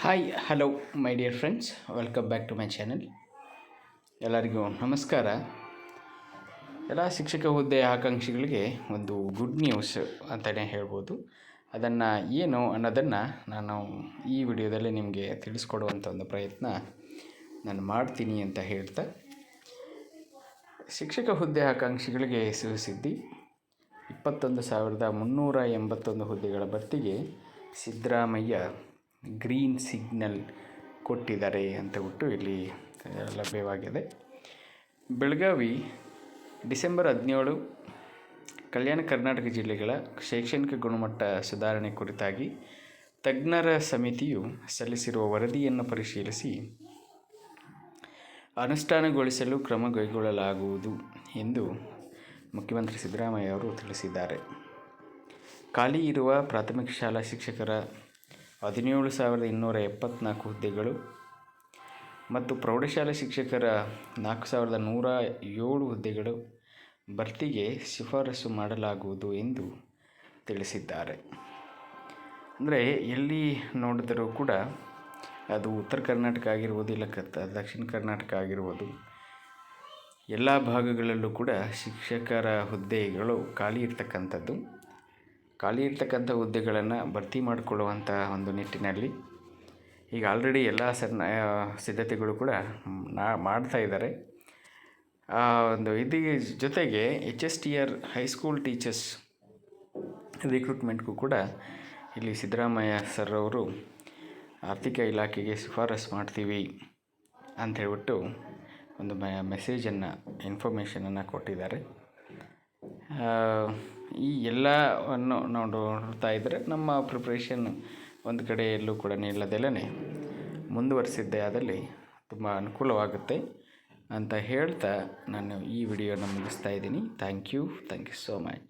Hi hello my dear friends welcome back to my channel ಎಲ್ಲರಿಗೂ ನಮಸ್ಕಾರ. ಎಲ್ಲ ಶಿಕ್ಷಕ ಹುದ್ದೆ ಆಕಾಂಕ್ಷಿಗಳಿಗೆ ಒಂದು ಗುಡ್ ನ್ಯೂಸ್ ಅಂತಲೇ ಹೇಳ್ಬೋದು. ಅದನ್ನು ಏನು ಅನ್ನೋದನ್ನು ನಾನು ಈ ವಿಡಿಯೋದಲ್ಲಿ ನಿಮಗೆ ತಿಳಿಸ್ಕೊಡುವಂಥ ಒಂದು ಪ್ರಯತ್ನ ನಾನು ಮಾಡ್ತೀನಿ ಅಂತ ಹೇಳ್ತಾ. ಶಿಕ್ಷಕ ಹುದ್ದೆ ಆಕಾಂಕ್ಷಿಗಳಿಗೆ ಸುದ್ದಿ ಇಪ್ಪತ್ತೊಂದು ಸಾವಿರದ ಮುನ್ನೂರ ಎಂಬತ್ತೊಂದು ಹುದ್ದೆಗಳ ಭರ್ತಿಗೆ ಸಿದ್ದರಾಮಯ್ಯ ಗ್ರೀನ್ ಸಿಗ್ನಲ್ ಕೊಟ್ಟಿದ್ದಾರೆ ಅಂತ ಬಿಟ್ಟು ಇಲ್ಲಿ ಲಭ್ಯವಾಗಿದೆ. ಬೆಳಗಾವಿ, ಡಿಸೆಂಬರ್ ಹದಿನೇಳು, ಕಲ್ಯಾಣ ಕರ್ನಾಟಕ ಜಿಲ್ಲೆಗಳ ಶೈಕ್ಷಣಿಕ ಗುಣಮಟ್ಟ ಸುಧಾರಣೆ ಕುರಿತಾಗಿ ತಜ್ಞರ ಸಮಿತಿಯು ಸಲ್ಲಿಸಿರುವ ವರದಿಯನ್ನು ಪರಿಶೀಲಿಸಿ ಅನುಷ್ಠಾನಗೊಳಿಸಲು ಕ್ರಮ ಕೈಗೊಳ್ಳಲಾಗುವುದು ಎಂದು ಮುಖ್ಯಮಂತ್ರಿ ಸಿದ್ದರಾಮಯ್ಯ ಅವರು ತಿಳಿಸಿದ್ದಾರೆ. ಖಾಲಿ ಇರುವ ಪ್ರಾಥಮಿಕ ಶಾಲಾ ಶಿಕ್ಷಕರ ಹದಿನೇಳು ಸಾವಿರದ ಇನ್ನೂರ ಎಪ್ಪತ್ನಾಲ್ಕು ಹುದ್ದೆಗಳು ಮತ್ತು ಪ್ರೌಢಶಾಲೆ ಶಿಕ್ಷಕರ ನಾಲ್ಕು ಸಾವಿರದ ನೂರ ಏಳು ಹುದ್ದೆಗಳು ಭರ್ತಿಗೆ ಶಿಫಾರಸು ಮಾಡಲಾಗುವುದು ಎಂದು ತಿಳಿಸಿದ್ದಾರೆ. ಅಂದರೆ ಎಲ್ಲಿ ನೋಡಿದರೂ ಕೂಡ ಅದು ಉತ್ತರ ಕರ್ನಾಟಕ ಆಗಿರ್ಬೋದು, ಇಲ್ಲ ಕ, ದಕ್ಷಿಣ ಕರ್ನಾಟಕ ಆಗಿರ್ಬೋದು, ಎಲ್ಲ ಭಾಗಗಳಲ್ಲೂ ಕೂಡ ಶಿಕ್ಷಕರ ಹುದ್ದೆಗಳು ಖಾಲಿ ಇರ್ತಕ್ಕಂಥದ್ದು. ಖಾಲಿ ಇರ್ತಕ್ಕಂಥ ಹುದ್ದೆಗಳನ್ನು ಭರ್ತಿ ಮಾಡಿಕೊಳ್ಳುವಂಥ ಒಂದು ನಿಟ್ಟಿನಲ್ಲಿ ಈಗ ಆಲ್ರೆಡಿ ಎಲ್ಲ ಸಣ್ಣ ಸಿದ್ಧತೆಗಳು ಕೂಡ ನಾ, ಮಾಡ್ತಾ ಇದ್ದಾರೆ. ಒಂದು ಇದು ಜೊತೆಗೆ H S T R high school teachers ರಿಕ್ರೂಟ್ಮೆಂಟ್ಗೂ ಕೂಡ ಇಲ್ಲಿ ಸಿದ್ದರಾಮಯ್ಯ ಸರ್ ಅವರು ಆರ್ಥಿಕ ಇಲಾಖೆಗೆ ಶಿಫಾರಸು ಮಾಡ್ತೀವಿ ಅಂತ ಹೇಳ್ಬಿಟ್ಟು ಒಂದು ಮೆಸೇಜನ್ನು ಇನ್ಫಾರ್ಮೇಷನನ್ನು ಕೊಟ್ಟಿದ್ದಾರೆ. ಈ ಎಲ್ಲವನ್ನು ನೋಡ್ತಾ ಇದ್ದರೆ ನಮ್ಮ ಪ್ರಿಪ್ರೇಷನ್ ಒಂದು ಕಡೆ ಎಲ್ಲೂ ಕೂಡ ನಿಲ್ಲದೆಲ್ಲೇ ಮುಂದುವರಿಸಿದ್ದೇ ಆದಲ್ಲಿ ತುಂಬ ಅನುಕೂಲವಾಗುತ್ತೆ ಅಂತ ಹೇಳ್ತಾ ನಾನು ಈ ವಿಡಿಯೋನ ಮುಗಿಸ್ತಾ ಇದ್ದೀನಿ. Thank you thank you so much